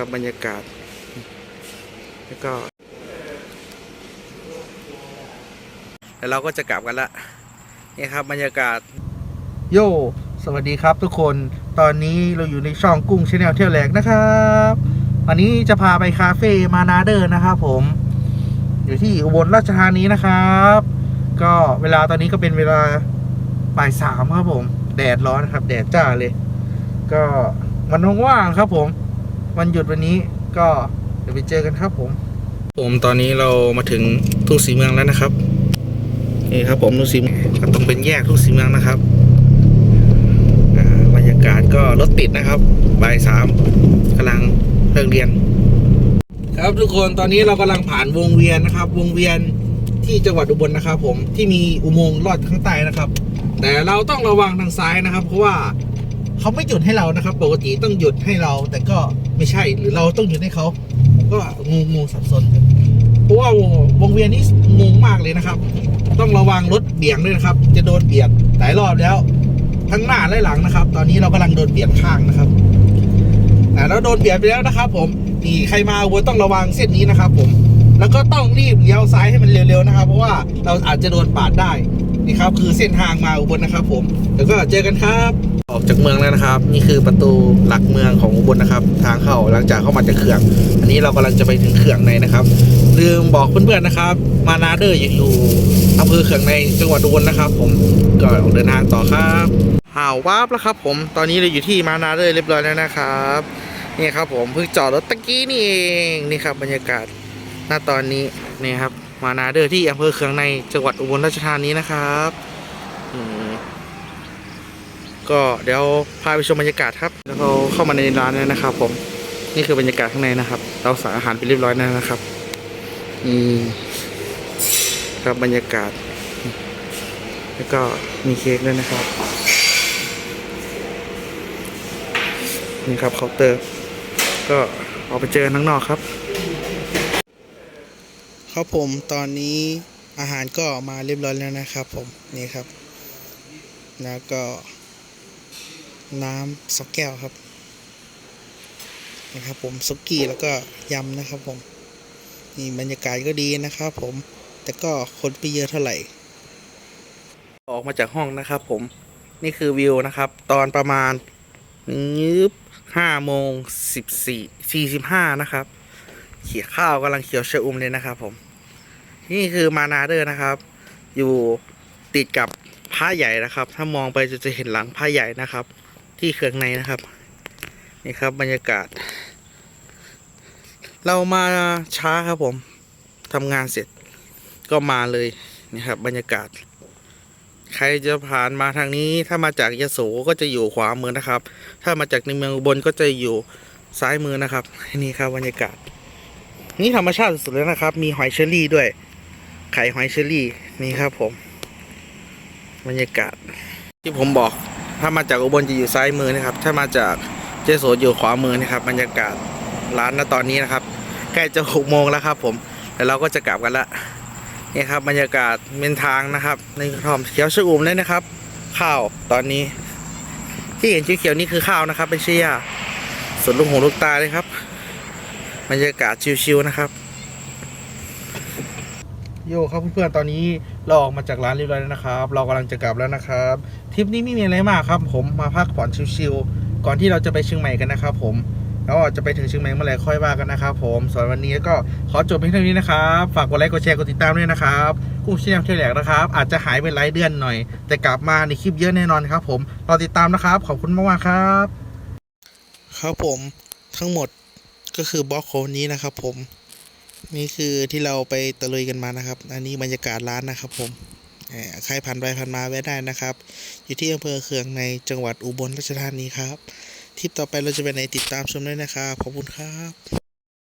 ครับบรรยากาศ แล้วก็แล้วเราก็จะกลับกันละนี่ครับบรรยากาศ โย สวัสดีครับทุกคน ตอนนี้เราอยู่ในช่องกุ้งชาแนลเที่ยวแหลกนะครับวันนี้จะพาไปคาเฟ่มานาเดอร์นะครับผม อยู่ที่อุบลราชธานีนะครับ ก็เวลาตอนนี้ก็เป็นเวลาบ่ายสามครับผม แดดร้อนครับ แดดจ้าเลย ก็วันว่างๆครับผม วันหยุดวันนี้ก็เดี๋ยวไปเจอกันครับผม ผมตอนนี้เรามาถึงทุ่งสีเมืองแล้วนะครับนี่ครับผมทุ่งสีเมืองก็ต้องเป็นแยกทุ่งสีเมืองนะครับบรรยากาศก็รถติดนะครับบ่ายสามกำลังเลิกเรียน ครับทุกคนตอนนี้เรากำลังผ่านวงเวียนนะครับ วงเวียนที่จังหวัดอุบลนะครับ ผมที่มีอุโมงค์ลอดข้างใต้นะครับ แต่เราต้องระวังทางซ้ายนะครับ เพราะว่า เขาไม่หยุดให้เรานะครับ ปกติต้องหยุดให้เรา แต่ก็ไม่ใช่หรือเราต้องหยุดให้เขาผมก็งงงสับสนเพราะว่าวงเวียนนี้งงมากเลยนะครับ ต้องระวังรถเบี่ยงด้วยนะครับ จะโดนเบียดหลายรอบแล้ว ทั้งหน้าและหลังนะครับ ตอนนี้เรากำลังโดนเบียดข้างนะครับอ่าแล้วโดนเบียดไปแล้วนะครับ ผมนี่ใครมาอุบลต้องระวังเส้นนี้นะครับ ผมแล้วก็ต้องรีบเลี้ยวซ้ายให้มันเร็วๆนะครับ เพราะว่าเราอาจจะโดนปาดได้นี่ครับ คือเส้นทางมาอุบลนะครับ ผมเดี๋ยวก็เจอกันครับ ออกจากเมืองแล้วนะครับ นี่คือประตูหลักเมืองของอุบลนะครับ ทางเข้าหลังจากเข้ามาจากเขื่องอันนี้เรากำลังจะไปถึงเขื่องในนะครับ ลืมบอกเพื่อนๆนะครับ มานาเดอร์อยู่อำเภอเขื่องในจังหวัดอุบลนะครับ ผมก็ออกเดินทางต่อครับห่าววาบแล้วครับ ผมตอนนี้เราอยู่ที่มานาเดอร์เรียบร้อยแล้วนะครับนี่ครับ ผมเพิ่งจอดรถตะกี้นี่เองนี่ครับ บรรยากาศณตอนนี้นี่ครับ มานาเดอร์ที่อำเภอเขื่องในจังหวัดอุบลราชธานีนะครับอืม ก็เดี๋ยวพาไปชมบรรยากาศครับแล้วเราเข้ามาในร้านแล้วนะครับ ผมนี่คือบรรยากาศข้างในนะครับ เราสั่งอาหารไปเรียบร้อยแล้วนะครับอืมครับบรรยากาศ แล้วก็มีเค้กด้วยนะครับนี่ครับเคาน์เตอร์ ก็ออกไปเจอกันข้างนอกครับ ครับผมตอนนี้อาหารก็มาเรียบร้อยแล้วนะครับ ผมนี่ครับ แล้วก็ น้ำสักแก้วครับนะครับผมสุกี้แล้วก็ยำนะครับผมนี่บรรยากาศก็ดีนะครับผมแต่ก็คนไม่เยอะเท่าไหร่ ออกมาจากห้องนะครับผมนี่คือวิวนะครับ ตอนประมาณยืบห้าโมงสิบสี่สี่สิบห้านะครับเขียข้าวกำลังเขียวชะอุ่มเลยนะครับ ผม นี่คือมานาเดอร์นะครับ อยู่ติดกับผ้าใหญ่นะครับ ถ้ามองไปจะจะเห็นหลังผ้าใหญ่นะครับ ที่เครื่องในนะครับ นี่ครับบรรยากาศ เรามาช้าครับผมทำงานเสร็จก็มาเลยนี่ครับ บรรยากาศ ใครจะผ่านมาทางนี้ถ้ามาจากยโสก็จะอยู่ขวามือนะครับ ถ้ามาจากในเมืองอุบลก็จะอยู่ซ้ายมือนะครับนี่ครับบรรยากาศ นี่ธรรมชาติสุดๆเลยนะครับ มีหอยเชอรี่ด้วย ไข่หอยเชอรี่นี่ครับผม บรรยากาศที่ผมบอก ถ้ามาจากอุบลจะอยู่ซ้ายมือนะครับ ถ้ามาจากเจโสอยู่ขวามือนะครับบรรยากาศร้านณตอนนี้นะครับ ใกล้จะหกโมงแล้วครับ ผมแล้วเราก็จะกลับกันละนี่ครับบรรยากาศเป็นทางนะครับ ในทอมเขียวชอุ่มเลยนะครับ ข้าวตอนนี้ ที่เห็นเขียวๆนี่คือข้าวนะครับไม่ใช่หญ้าส่วนลูกหูลูกตาเลยครับ บรรยากาศชิวๆนะครับ โยครับเพื่อนๆตอนนี้เราออกมาจากร้านเรียบร้อยแล้วนะครับ เรากำลังจะกลับแล้วนะครับทริปนี้ไม่มีอะไรมากครับ ผมมาพักผ่อนชิลๆก่อนที่เราจะไปเชียงใหม่กันนะครับ ผมแล้วจะไปถึงเชียงใหม่เมื่อไหร่ค่อยว่ากันนะครับ ผมส่วนวันนี้ก็ขอจบเพียงเท่านี้นะครับฝากกดไลค์กดแชร์กดติดตามด้วยนะครับกุ้งเชียงเที่ยวแหลกนะครับ อาจจะหายไปหลายเดือนหน่อย แต่กลับมาในคลิปเยอะแน่นอนครับ ผมรอติดตามนะครับ ขอบคุณมากๆครับ ครับผมทั้งหมดก็คือบล็อกโคนี้นะครับ ผม นี่คือที่เราไปตะลุยกันมานะครับ อันนี้บรรยากาศร้านนะครับผมเอ่อใครผ่านไปผ่านมาแวะได้นะครับ อยู่ที่อำเภอเคืองในจังหวัดอุบลราชธานีครับทริปต่อไปเราจะไปไหนติดตามชมด้วยนะครับขอบคุณครับ